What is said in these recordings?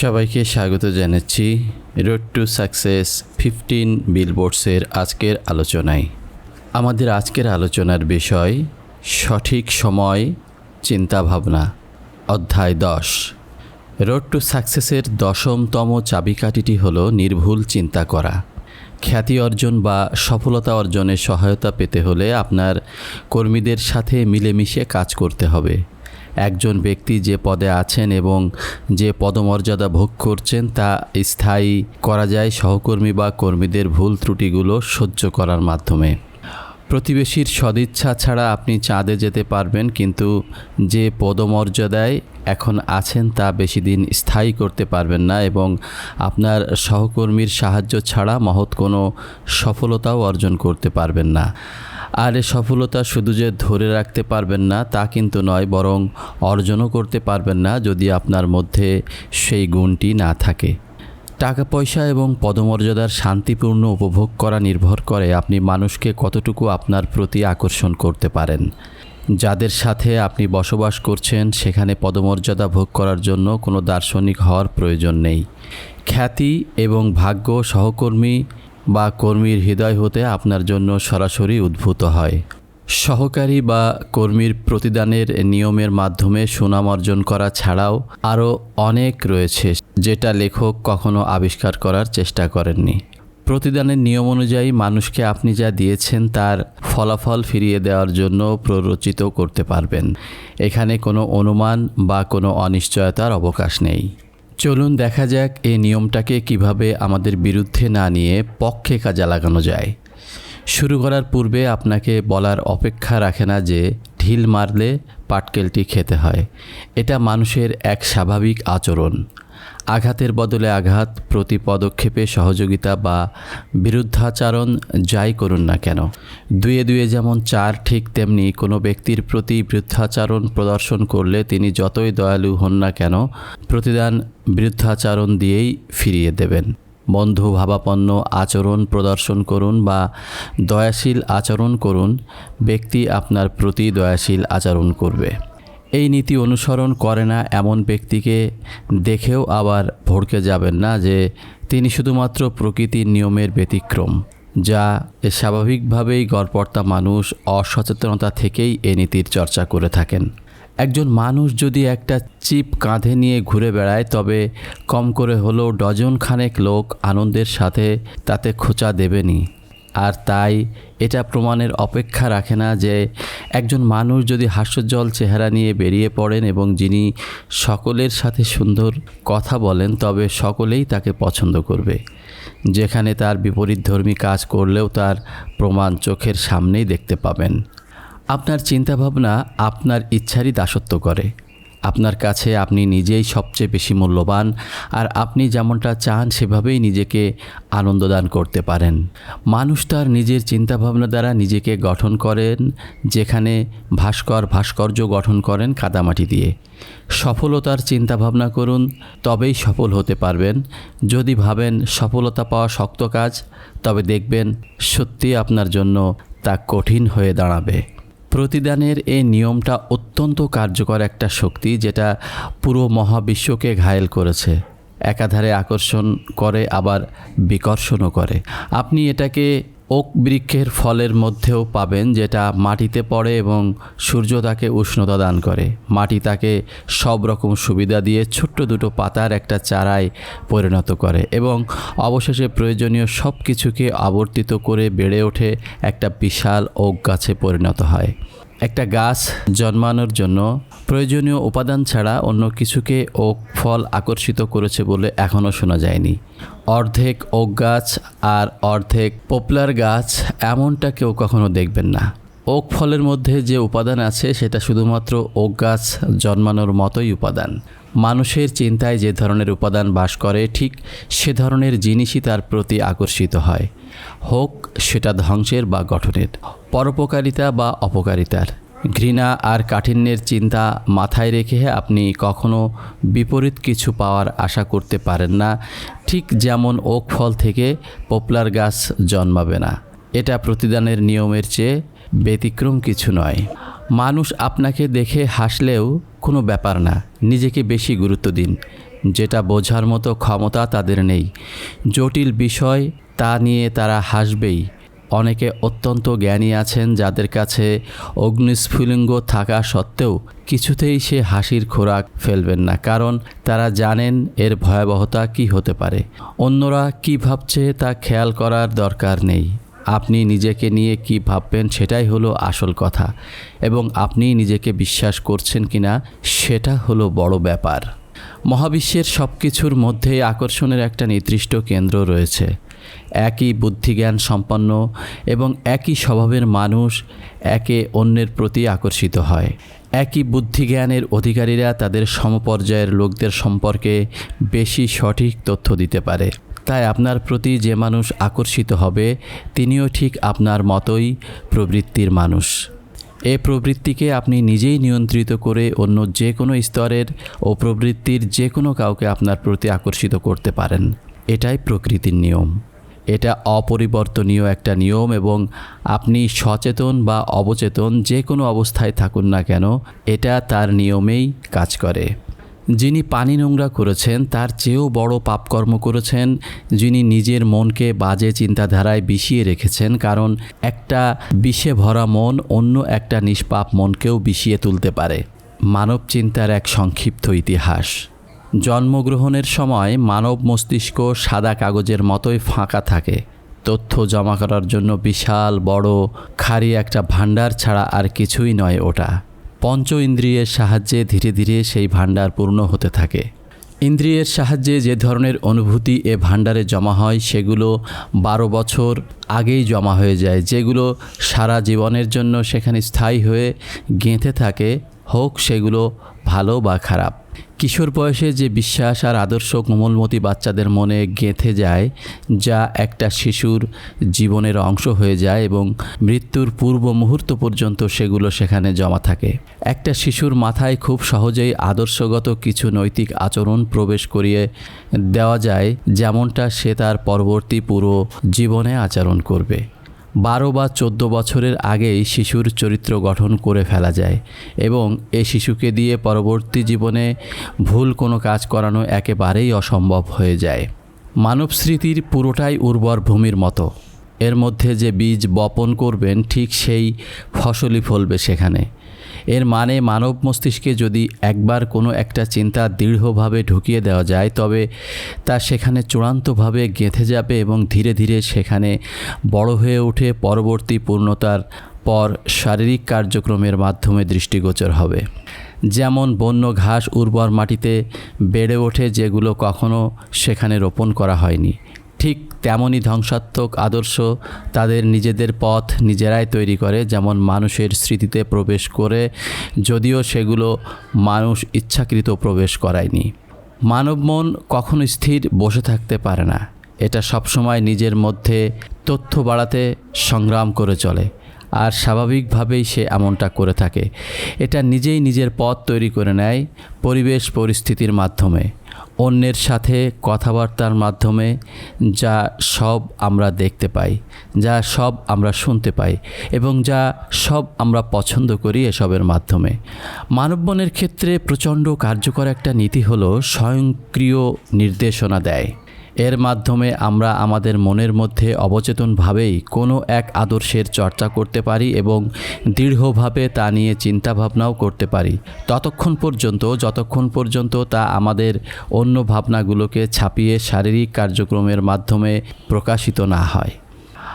সবাইকে স্বাগত জানাচ্ছি। রোড টু সাকসেস ফিফটিন বিলবোর্ডসের আজকের আলোচনায়। আমাদের আজকের আলোচনার বিষয়, সঠিক সময়, চিন্তাভাবনা, অধ্যায় দশ। রোড টু সাকসেসের দশমতম চাবিকাঠিটি হল নির্ভুল চিন্তা করা। খ্যাতি অর্জন বা সফলতা অর্জনে সহায়তা পেতে হলে আপনার কর্মীদের সাথে মিলেমিশে কাজ করতে হবে। একজন ব্যক্তি যে পদে আছেন এবং যে পদমর্যাদা ভোগ করছেন তা স্থায়ী করা যায়। সহকর্মী বা কর্মীদের ভুল ত্রুটিগুলো সহ্য করার মাধ্যমে। প্রতিবেশীর সদিচ্ছা ছাড়া আপনি চাঁদে যেতে পারবেন, কিন্তু যে পদমর্যাদায় এখন আছেন তা বেশি দিন স্থায়ী করতে পারবেন না এবং আপনার সহকর্মীর সাহায্য ছাড়া মহৎ কোনো সফলতাও অর্জন করতে পারবেন না। আর এ সফলতা শুধু যে ধরে রাখতে পারবেন না, তা কিন্তু নয়, বরং অর্জনও করতে পারবেন না যদি আপনার মধ্যে সেই গুণটি না থাকে। টাকা, পয়সা এবং পদমর্যাদার শান্তিপূর্ণ উপভোগ করা নির্ভর করে আপনি মানুষকে কতটুকু আপনার প্রতি আকর্ষণ করতে পারেন। যাদের সাথে আপনি বসবাস করছেন, সেখানে পদমর্যাদা ভোগ করার জন্য কোনো দার্শনিক হওয়ার প্রয়োজন নেই। খ্যাতি এবং ভাগ্য সহকর্মী বা কর্মীর হৃদয় হতে আপনার জন্য সরাসরি উদ্ভূত হয়। সহকারী বা কর্মীর প্রতিদানের নিয়মের মাধ্যমে সুনাম অর্জন করা ছাড়াও আরও অনেক রয়েছে যেটা লেখক কখনো আবিষ্কার করার চেষ্টা করেননি। প্রতিদানের নিয়ম অনুযায়ী মানুষকে আপনি যা দিয়েছেন তার ফলাফল ফিরিয়ে দেওয়ার জন্য প্ররোচিত করতে পারবেন। এখানে কোনো অনুমান বা কোনো অনিশ্চয়তার অবকাশ নেই। চলুন দেখা যাক এই নিয়মটাকে কীভাবে আমাদের বিরুদ্ধে না নিয়ে পক্ষে কাজে লাগানো যায়। শুরু করার পূর্বে আপনাকে বলার অপেক্ষা রাখে না যে ঢিল মারলে পাটকেলটি খেতে হয়। এটা মানুষের এক স্বাভাবিক আচরণ। আঘাতের বদলে আঘাত, প্রতি পদক্ষেপে সহযোগিতা বা বিরুদ্ধাচারণ যাই করুন না কেন। দুয়ে দুয়ে যেমন চার, ঠিক তেমনি কোনো ব্যক্তির প্রতি বৃদ্ধাচারণ প্রদর্শন করলে তিনি যতই দয়ালু হন না কেন, প্রতিদান বৃদ্ধাচারণ দিয়েই ফিরিয়ে দেবেন। বন্ধু ভাবাপন্ন আচরণ প্রদর্শন করুন বা দয়াশীল আচরণ করুন, ব্যক্তি আপনার প্রতি দয়াশীল আচরণ করবে। এই নীতি অনুসরণ করে না এমন ব্যক্তিকে দেখেও আবার ভড়কে যাবেন না যে তিনি শুধুমাত্র প্রকৃতির নিয়মের ব্যতিক্রম, যা স্বাভাবিকভাবেই গড়পর্তা মানুষ অসচেতনতা থেকেই এ নীতির চর্চা করে থাকেন। একজন মানুষ যদি একটা চিপ কাঁধে নিয়ে ঘুরে বেড়ায়, তবে কম করে হলেও ডজন খানেক লোক আনন্দের সাথে তাতে খোঁচা দেবেনি। আর তাই এটা প্রমাণের অপেক্ষা রাখে না যে একজন মানুষ যদি হাস্যজ্জ্বল চেহারা নিয়ে বেরিয়ে পড়েন এবং যিনি সকলের সাথে সুন্দর কথা বলেন, তবে সকলেই তাকে পছন্দ করবে। যেখানে তার বিপরীতধর্মী কাজ করলেও তার প্রমাণ চোখের সামনেই দেখতে পাবেন। আপনার চিন্তাভাবনা আপনার ইচ্ছারই দাসত্ব করে। আপনার কাছে আপনি নিজেই সবচেয়ে বেশি মূল্যবান আর আপনি যেমনটা চান সেভাবেই নিজেকে আনন্দদান করতে পারেন। মানুষ তার নিজের চিন্তাভাবনা দ্বারা নিজেকে গঠন করেন, যেখানে ভাস্কর ভাস্কর্য গঠন করেন কাদামাটি দিয়ে। সফলতার চিন্তাভাবনা করুন, তবেই সফল হতে পারবেন। যদি ভাবেন সফলতা পাওয়া শক্ত কাজ, তবে দেখবেন সত্যি আপনার জন্য তা কঠিন হয়ে দাঁড়াবে। প্রতিদানের এই নিয়মটা অত্যন্ত কার্যকর একটা শক্তি যেটা পুরো মহাবিশ্বকে ঘায়েল করেছে। একাধারে আকর্ষণ করে, আবার বিকর্ষণও করে। আপনি এটাকে ওক বৃক্ষের ফলের মধ্যেও পাবেন যেটা মাটিতে পড়ে এবং সূর্য তাকে উষ্ণতা দান করে। মাটি তাকে সব রকম সুবিধা দিয়ে ছোট্ট দুটো পাতার একটা চারায় পরিণত করে এবং অবশেষে প্রয়োজনীয় সব কিছুকে আবর্তিত করে বেড়ে ওঠে একটা বিশাল ওক গাছে পরিণত হয়। একটা গাছ জন্মানোর জন্য প্রয়োজনীয় উপাদান ছাড়া অন্য কিছুকে ওক ফল আকর্ষিত করেছে বলে এখনও শোনা যায়নি। অর্ধেক ওক গাছ আর অর্ধেক পপলার গাছ এমনটা কেউ কখনো দেখবেন না। ওক ফলের মধ্যে যে উপাদান আছে সেটা শুধুমাত্র ওক গাছ জন্মানোর মতোই উপাদান। মানুষের চিন্তায় যে ধরনের উপাদান বাস করে, ঠিক সে ধরনের জিনিসই তার প্রতি আকর্ষিত হয়। হোক, সেটা ধ্বংসের বা গঠনের, পরোপকারিতা বা অপকারিতার। ঘৃণা আর কাঠিন্যের চিন্তা মাথায় রেখে আপনি কখনো বিপরীত কিছু পাওয়ার আশা করতে পারেন না। ঠিক যেমন ওক ফল থেকে পপলার গাছ জন্মাবে না। এটা প্রতিদানের নিয়মের চেয়ে ব্যতিক্রম কিছু নয়। মানুষ আপনাকে দেখে হাসলেও কোনো ব্যাপার না। নিজেকে বেশি গুরুত্ব দিন। যেটা বোঝার মতো ক্ষমতা তাদের নেই। জটিল বিষয় তা নিয়ে তারা হাসবেই। অনেকে অত্যন্ত জ্ঞানী আছেন যাদের কাছে অগ্নিস্ফুলিঙ্গ থাকা সত্ত্বেও কিছুতেই সে হাসির খোরাক ফেলবেন না, কারণ তারা জানেন এর ভয়াবহতা কী হতে পারে। অন্যরা কী ভাবছে তা খেয়াল করার দরকার নেই। আপনি নিজেকে নিয়ে কি ভাববেন সেটাই হলো আসল কথা, এবং আপনি নিজেকে বিশ্বাস করছেন কিনা সেটা হলো বড় ব্যাপার। মহাবিশ্বের সব কিছুর মধ্যে আকর্ষণের একটা নির্দিষ্ট কেন্দ্র রয়েছে। একই বুদ্ধিজ্ঞান সম্পন্ন এবং একই স্বভাবের মানুষ একে অন্যের প্রতি আকর্ষিত হয়। একই বুদ্ধিজ্ঞানের অধিকারীরা তাদের সমপর্যায়ের লোকদের সম্পর্কে বেশি সঠিক তথ্য দিতে পারে। তাই আপনার প্রতি যে মানুষ আকর্ষিত হবে, তিনিও ঠিক আপনার মতোই প্রবৃত্তির মানুষ। এ প্রবৃত্তিকে আপনি নিজেই নিয়ন্ত্রিত করে অন্য যে কোনো স্তরের ও প্রবৃত্তির যে কোনো কাউকে আপনার প্রতি আকর্ষিত করতে পারেন। এটাই প্রকৃতির নিয়ম। এটা অপরিবর্তনীয় একটা নিয়ম এবং আপনি সচেতন বা অবচেতন যে কোনো অবস্থায় থাকুন না কেন, এটা তার নিয়মেই কাজ করে। যিনি পানি নোংরা করেছেন, তার চেয়েও বড় পাপকর্ম করেছেন, যিনি নিজের মনকে বাজে চিন্তাধারায় বিষিয়ে রেখেছেন, কারণ একটা বিষে ভরা মন অন্য একটা নিষ্পাপ মনকেও বিষিয়ে তুলতে পারে। মানব চিন্তার এক সংক্ষিপ্ত ইতিহাস। জন্মগ্রহণের সময় মানব মস্তিষ্ক সাদা কাগজের মতোই ফাঁকা থাকে। তথ্য জমা করার জন্য বিশাল, বড় খারি একটা ভাণ্ডার ছাড়া আর কিছুই নয় ওটা। পঞ্চ ইন্দ্রিয়ের সাহায্যে ধীরে ধীরে সেই ভাণ্ডার পূর্ণ হতে থাকে। ইন্দ্রিয়ের সাহায্যে যে ধরনের অনুভূতি এ ভাণ্ডারে জমা হয়, সেগুলো বারো বছর আগেই জমা হয়ে যায়। যেগুলো সারা জীবনের জন্য সেখানে স্থায়ী হয়ে গেঁথে থাকে, হোক সেগুলো ভালো বা খারাপ। কিশোর বয়সে যে বিশ্বাস আর আদর্শ কোমলমতি বাচ্চাদের মনে গেঁথে যায়, যা একটা শিশুর জীবনের অংশ হয়ে যায় এবং মৃত্যুর পূর্ব মুহূর্ত পর্যন্ত সেগুলো সেখানে জমা থাকে। একটা শিশুর মাথায় খুব সহজেই আদর্শগত কিছু নৈতিক আচরণ প্রবেশ করিয়ে দেওয়া যায়, যেমনটা সে তার পরবর্তী পুরো জীবনে আচরণ করবে। বারো বা চোদ্দ বছরের আগেই শিশুর চরিত্র গঠন করে ফেলা যায় এবং এ শিশুকে দিয়ে পরবর্তী জীবনে ভুল কোনো কাজ করানো একেবারেই অসম্ভব হয়ে যায়। মানব স্মৃতির পুরোটাই উর্বর ভূমির মতো। এর মধ্যে যে বীজ বপন করবেন ঠিক সেই ফসলই ফলবে সেখানে। এর মানে মানব মস্তিষ্কে যদি একবার কোনো একটা চিন্তা দৃঢ়ভাবে ঢুকিয়ে দেওয়া যায়, তবে তা সেখানে চূড়ান্তভাবে গেঁথে যাবে এবং ধীরে ধীরে সেখানে বড় হয়ে ওঠে পরবর্তী পূর্ণতার পর শারীরিক কার্যক্রমের মাধ্যমে দৃষ্টিগোচর হবে। যেমন বন্য ঘাস উর্বর মাটিতে বেড়ে ওঠে যেগুলো কখনো সেখানে রোপণ করা হয়নি। ঠিক তেমনই ধ্বংসাত্মক আদর্শ তাদের নিজেদের পথ নিজেরাই তৈরি করে, যেমন মানুষের স্মৃতিতে প্রবেশ করে, যদিও সেগুলো মানুষ ইচ্ছাকৃত প্রবেশ করায়নি। মানব মন কখনো স্থির বসে থাকতে পারে না। এটা সবসময় নিজের মধ্যে তথ্য বাড়াতে সংগ্রাম করে চলে, আর স্বাভাবিকভাবেই সে এমনটা করে থাকে। এটা নিজেই নিজের পথ তৈরি করে নেয় পরিবেশ পরিস্থিতির মাধ্যমে। অন্যের সাথে কথাবার্তার মাধ্যমে যা সব আমরা দেখতে পাই, যা সব আমরা শুনতে পাই এবং যা সব আমরা পছন্দ করি এসবের মাধ্যমে। মানববনের ক্ষেত্রে প্রচণ্ড কার্যকর একটা নীতি হলো স্বয়ংক্রিয় নির্দেশনা দেয়। এর মাধ্যমে আমরা আমাদের মনের মধ্যে অবচেতনভাবেই কোনো এক আদর্শের চর্চা করতে পারি এবং দৃঢ়ভাবে তা নিয়ে চিন্তাভাবনাও করতে পারি। ততক্ষণ পর্যন্ত, যতক্ষণ পর্যন্ত তা আমাদের অন্য ভাবনাগুলোকে ছাপিয়ে শারীরিক কার্যক্রমের মাধ্যমে প্রকাশিত না হয়।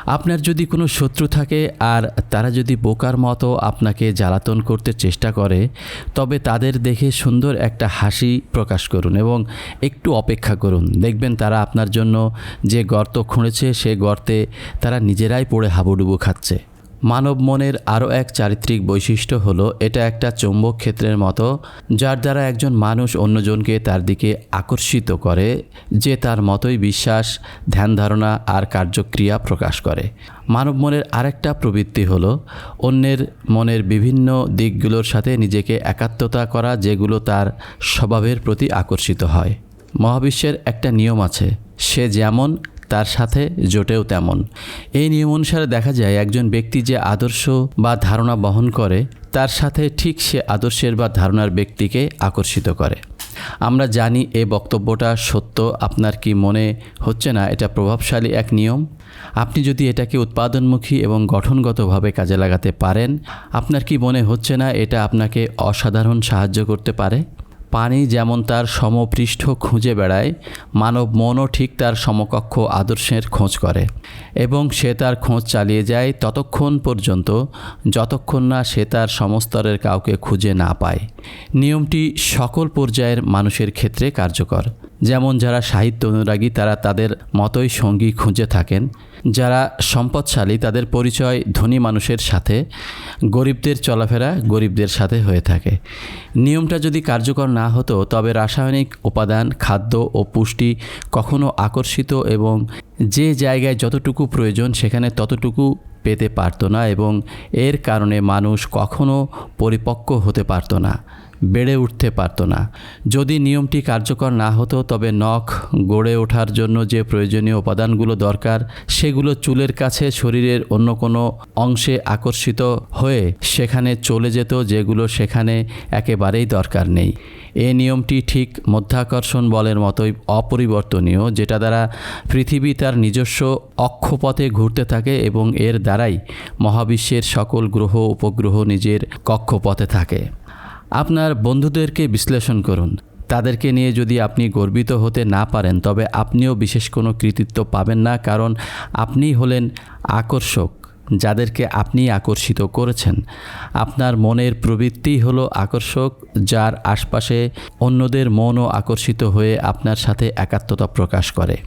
আপনার যদি কোনো শত্রু থাকে আর তারা যদি বোকার মতো আপনাকে জ্বালাতন করতে চেষ্টা করে, তবে তাদের দেখে সুন্দর একটা হাসি প্রকাশ করুন এবং একটু অপেক্ষা করুন। দেখবেন তারা আপনার জন্য যে গর্ত খুঁড়েছে, সে গর্তে তারা নিজেরাই পড়ে হাবুডুবু খাচ্ছে। মানব মনের আরও এক চারিত্রিক বৈশিষ্ট্য হলো, এটা একটা চৌম্বক ক্ষেত্রের মতো, যার দ্বারা একজন মানুষ অন্যজনকে তার দিকে আকর্ষিত করে, যে তার মতোই বিশ্বাস, ধ্যান ধারণা আর কার্যক্রিয়া প্রকাশ করে। মানব মনের আরেকটা প্রবৃত্তি হলো, অন্যের মনের বিভিন্ন দিকগুলোর সাথে নিজেকে একাত্মতা করা, যেগুলো তার স্বভাবের প্রতি আকর্ষিত হয়। মহাবিশ্বের একটা নিয়ম আছে, সে যেমন তার সাথে জোটেও তেমন। এই নিয়ম অনুসারে দেখা যায়, একজন ব্যক্তি যে আদর্শ বা ধারণা বহন করে, তার সাথে ঠিক সে আদর্শের বা ধারণার ব্যক্তিকে আকর্ষিত করে। আমরা জানি এ বক্তব্যটা সত্য, আপনার কি মনে হচ্ছে না? এটা প্রভাবশালী এক নিয়ম। আপনি যদি এটাকে উৎপাদনমুখী এবং গঠনগতভাবে কাজে লাগাতে পারেন, আপনার কি মনে হচ্ছে না এটা আপনাকে অসাধারণ সাহায্য করতে পারে? পানি যেমন তার সমপৃষ্ঠ খুঁজে বেড়ায়, মানব মনও ঠিক তার সমকক্ষ আদর্শের খোঁজ করে। এবং সে তার খোঁজ চালিয়ে যায় ততক্ষণ পর্যন্ত, যতক্ষণ না সে তার সমস্তরের কাউকে খুঁজে না পায়। নিয়মটি সকল পর্যায়ের মানুষের ক্ষেত্রে কার্যকর। যেমন যারা সাহিত্য অনুরাগী, তারা তাদের মতোই সঙ্গী খুঁজে থাকেন। যারা সম্পদশালী, তাদের পরিচয় ধনী মানুষের সাথে, গরিবদের চলাফেরা গরিবদের সাথে হয়ে থাকে। নিয়মটা যদি কার্যকর না হতো, তবে রাসায়নিক উপাদান, খাদ্য ও পুষ্টি কখনো আকর্ষিত এবং যে জায়গায় যতটুকু প্রয়োজন, সেখানে ততটুকু পেতে পারতো না এবং এর কারণে মানুষ কখনো পরিপক্ক হতে পারতো না। বেড়ে উঠতে পারতো না। যদি নিয়মটি কার্যকর না হতো, তবে নখ গড়ে ওঠার জন্য যে প্রয়োজনীয় উপাদানগুলো দরকার, সেগুলো চুলের কাছে শরীরের অন্য কোনো অংশে আকর্ষিত হয়ে সেখানে চলে যেত, যেগুলো সেখানে একেবারেই দরকার নেই। এই নিয়মটি ঠিক মধ্যাকর্ষণ বলের মতোই অপরিবর্তনীয়, যেটা দ্বারা পৃথিবী তার নিজস্ব অক্ষপথে ঘুরতে থাকে এবং এর দ্বারাই মহাবিশ্বের সকল গ্রহ, উপগ্রহ নিজের কক্ষপথে থাকে। আপনার বন্ধুদেরকে বিশ্লেষণ করুন। তাদেরকে নিয়ে যদি আপনি গর্বিত হতে না পারেন, তবে আপনিও বিশেষ কোনো কৃতিত্ব পাবেন না, কারণ আপনি হলেন আকর্ষক, যাদেরকে আপনি আকর্ষিত করেছেন। আপনার মনের প্রবৃত্তি হলো আকর্ষক, যার আশপাশে অন্যদের মনও আকর্ষিত হয়ে আপনার সাথে একাত্মতা প্রকাশ করে।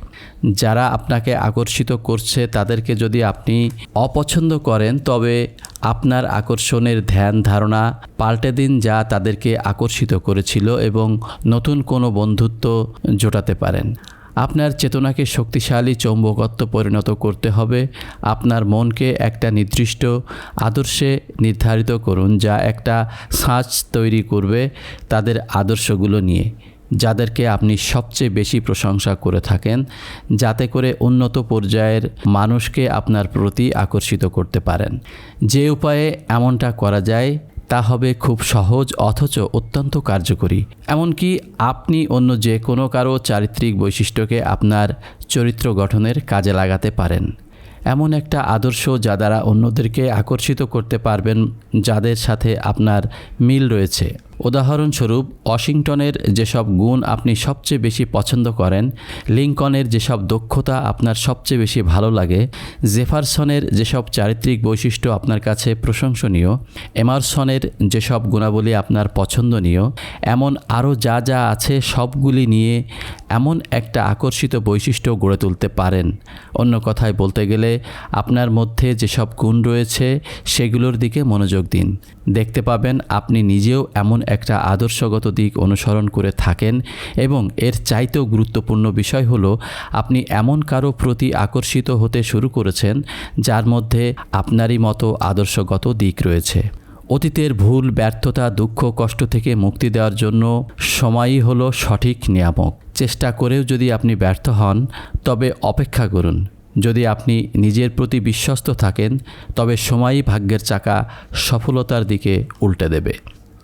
যারা আপনাকে আকর্ষিত করছে, তাদেরকে যদি আপনি অপছন্দ করেন, তবে আপনার আকর্ষণের ধ্যান ধারণা পাল্টে দিন যা তাদেরকে আকর্ষিত করেছিল এবং নতুন কোনো বন্ধুত্ব জোটাতে পারেন। আপনার চেতনাকে শক্তিশালী চৌম্বকত্ব পরিণত করতে হবে। আপনার মনকে একটা নির্দিষ্ট আদর্শে নির্ধারিত করুন যা একটা সাঁচ তৈরি করবে তাদের আদর্শগুলো নিয়ে। যাদেরকে আপনি সবচেয়ে বেশি প্রশংসা করে থাকেন, যাতে করে উন্নত পর্যায়ের মানুষকে আপনার প্রতি আকর্ষিত করতে পারেন। যে উপায়ে এমনটা করা যায়, তা হবে খুব সহজ অথচ অত্যন্ত কার্যকরী। এমনকি আপনি অন্য যে কোনো কারও চারিত্রিক বৈশিষ্ট্যকে আপনার চরিত্র গঠনের কাজে লাগাতে পারেন। এমন একটা আদর্শ যা দ্বারা অন্যদেরকে আকর্ষিত করতে পারবেন, যাদের সাথে আপনার মিল রয়েছে। উদাহরণস্বরূপ, ওয়াশিংটনের যেসব গুণ আপনি সবচেয়ে বেশি পছন্দ করেন লিঙ্কনের যেসব দক্ষতা আপনার সবচেয়ে বেশি ভালো লাগে, জেফারসনের যেসব চারিত্রিক বৈশিষ্ট্য আপনার কাছে প্রশংসনীয়, এমারসনের যেসব গুণাবলী আপনার পছন্দনীয়, এমন আরও যা যা আছে সবগুলি নিয়ে এমন একটা আকর্ষিত বৈশিষ্ট্য গড়ে তুলতে পারেন। অন্য কথায় বলতে গেলে, আপনার মধ্যে যেসব গুণ রয়েছে, সেগুলোর দিকে মনোযোগ দিন। দেখতে পাবেন, আপনি নিজেও এমন একটা আদর্শগত দিক অনুসরণ করে থাকেন এবং এর চাইতেও গুরুত্বপূর্ণ বিষয় হলো, আপনি এমন কারও প্রতি আকর্ষিত হতে শুরু করেছেন যার মধ্যে আপনারই মতো আদর্শগত দিক রয়েছে। অতীতের ভুল, ব্যর্থতা, দুঃখ, কষ্ট থেকে মুক্তি দেওয়ার জন্য সময়ই হলো সঠিক নিয়ামক। চেষ্টা করেও যদি আপনি ব্যর্থ হন, তবে অপেক্ষা করুন। যদি আপনি নিজের প্রতি বিশ্বস্ত থাকেন, তবে সময়ই ভাগ্যের চাকা সফলতার দিকে উল্টে দেবে।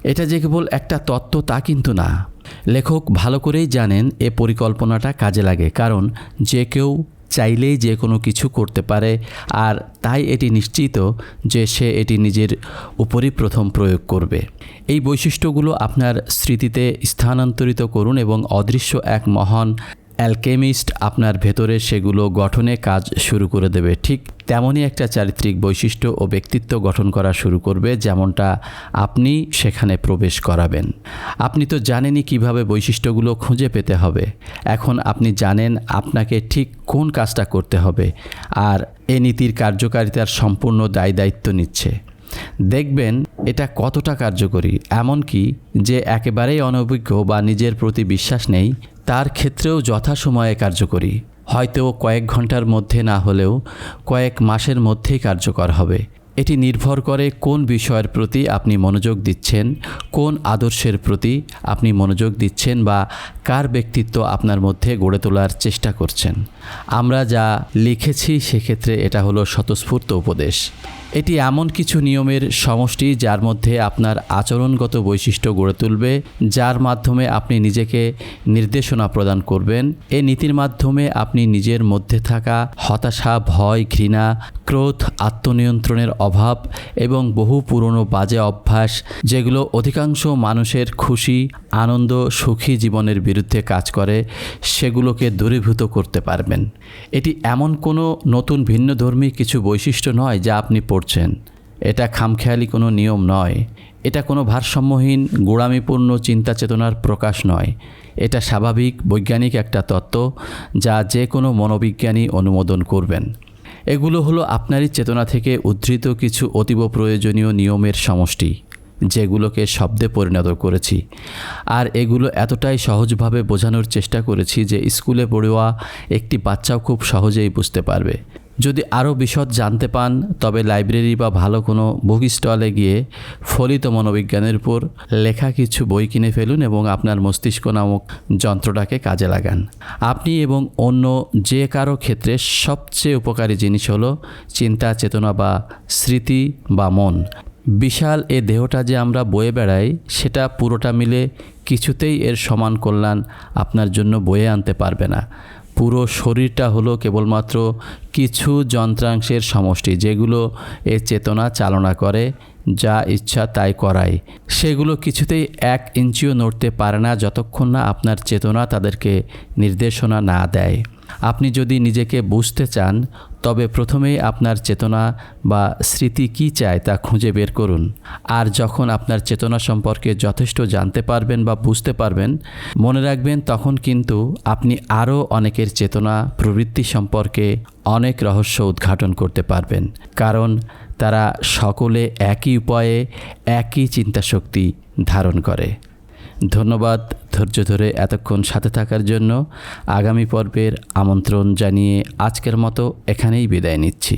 এটা যে কেবল একটা তত্ত্ব তা কিন্তু না। লেখক ভালো করেই জানেন এ পরিকল্পনাটা কাজে লাগে, কারণ যে কেউ চাইলেই যে কোনো কিছু করতে পারে, আর তাই এটি নিশ্চিত যে সে এটি নিজের উপরই প্রথম প্রয়োগ করবে। এই বৈশিষ্ট্যগুলো আপনার স্মৃতিতে স্থানান্তরিত করুন এবং অদৃশ্য এক মহান অ্যালকেমিস্ট আপনার ভেতরে সেগুলো গঠনে কাজ শুরু করে দেবে। ঠিক তেমনই একটা চারিত্রিক বৈশিষ্ট্য ও ব্যক্তিত্ব গঠন করা শুরু করবে, যেমনটা আপনি সেখানে প্রবেশ করাবেন। আপনি তো জানেনই কীভাবে বৈশিষ্ট্যগুলো খুঁজে পেতে হবে। এখন আপনি জানেন আপনাকে ঠিক কোন কাজটা করতে হবে, আর এ নীতির কার্যকারিতার সম্পূর্ণ দায় দায়িত্ব নিচ্ছে। দেখবেন এটা কতটা কার্যকরী, এমনকি যে একেবারেই অনভিজ্ঞ বা নিজের প্রতি বিশ্বাস নেই, তার ক্ষেত্রেও যথাসময়ে কার্যকরী। হয়তো কয়েক ঘণ্টার মধ্যে না হলেও কয়েক মাসের মধ্যেই কার্যকর হবে। এটি নির্ভর করে কোন বিষয়ের প্রতি আপনি মনোযোগ দিচ্ছেন, কোন আদর্শের প্রতি আপনি মনোযোগ দিচ্ছেন বা কার ব্যক্তিত্ব আপনার মধ্যে গড়ে তোলার চেষ্টা করছেন। আমরা যা লিখেছি সেক্ষেত্রে এটা হলো স্বতঃস্ফূর্ত উপদেশ। এটি এমন কিছু নিয়মের সমষ্টি যার মধ্যে আপনার আচরণগত বৈশিষ্ট্য গড়ে তুলবে, যার মাধ্যমে আপনি নিজেকে নির্দেশনা প্রদান করবেন। এ নীতির মাধ্যমে আপনি নিজের মধ্যে থাকা হতাশা, ভয়, ঘৃণা, ক্রোধ, আত্মনিয়ন্ত্রণের অভাব এবং বহু পুরনো বাজে অভ্যাস, যেগুলো অধিকাংশ মানুষের খুশি, আনন্দ, সুখী জীবনের বিরুদ্ধে কাজ করে, সেগুলোকে দূরীভূত করতে পারবেন। এটি এমন কোনো নতুন ভিন্নধর্মী কিছু বৈশিষ্ট্য নয় যা আপনি পড়ছেন এটা খামখেয়ালি কোনো নিয়ম নয়। এটা কোনো ভারসাম্যহীন, গোড়ামিপূর্ণ চিন্তা চেতনার প্রকাশ নয়। এটা স্বাভাবিক, বৈজ্ঞানিক একটা তত্ত্ব যা যে কোনো মনোবিজ্ঞানী অনুমোদন করবেন। এগুলো হলো আপনারই চেতনা থেকে উদ্ধৃত কিছু অতীব প্রয়োজনীয় নিয়মের সমষ্টি, যেগুলোকে শব্দে পরিণত করেছি। আর এগুলো এতটাই সহজভাবে বোঝানোর চেষ্টা করেছি যে স্কুলে পড়ুয়া একটি বাচ্চাও খুব সহজেই বুঝতে পারবে। যদি আরও বিশদ জানতে পান, তবে লাইব্রেরি বা ভালো কোনো বুক স্টলে গিয়ে ফলিত মনোবিজ্ঞানের উপর লেখা কিছু বই কিনে ফেলুন এবং আপনার মস্তিষ্ক নামক যন্ত্রটাকে কাজে লাগান। আপনি এবং অন্য যে কারও ক্ষেত্রে সবচেয়ে উপকারী জিনিস হলো চিন্তা, চেতনা বা স্মৃতি বা মন। বিশাল এ দেহটা যে আমরা বয়ে বেড়াই, সেটা পুরোটা মিলে কিছুতেই এর সমান কল্যাণ আপনার জন্য বয়ে আনতে পারবে না। পুরো শরীরটা হলো কেবলমাত্র কিছু যন্ত্রাংশের সমষ্টি, যেগুলো এ চেতনা চালনা করে, যা ইচ্ছা তাই করায়। সেগুলো কিছুতেই এক ইঞ্চিও নড়তে পারে না যতক্ষণ না আপনার চেতনা তাদেরকে নির্দেশনা না দেয়। আপনি যদি নিজেকে বুঝতে চান তবে প্রথমেই আপনার চেতনা বা স্মৃতি কী চায় তা খুঁজে বের করুন। আর যখন আপনার চেতনা সম্পর্কে যথেষ্ট জানতে পারবেন বা বুঝতে পারবেন, মনে রাখবেন তখন কিন্তু আপনি আরও অনেকের চেতনা প্রবৃত্তি সম্পর্কে অনেক রহস্য উদ্ঘাটন করতে পারবেন। কারণ তারা সকলে একই উপায়ে একই চিন্তাশক্তি ধারণ করে। ধন্যবাদ ধৈর্য ধরে এতক্ষণ সাথে থাকার জন্য আগামী পর্বের আমন্ত্রণ জানিয়ে আজকের মতো এখানেই বিদায় নিচ্ছি।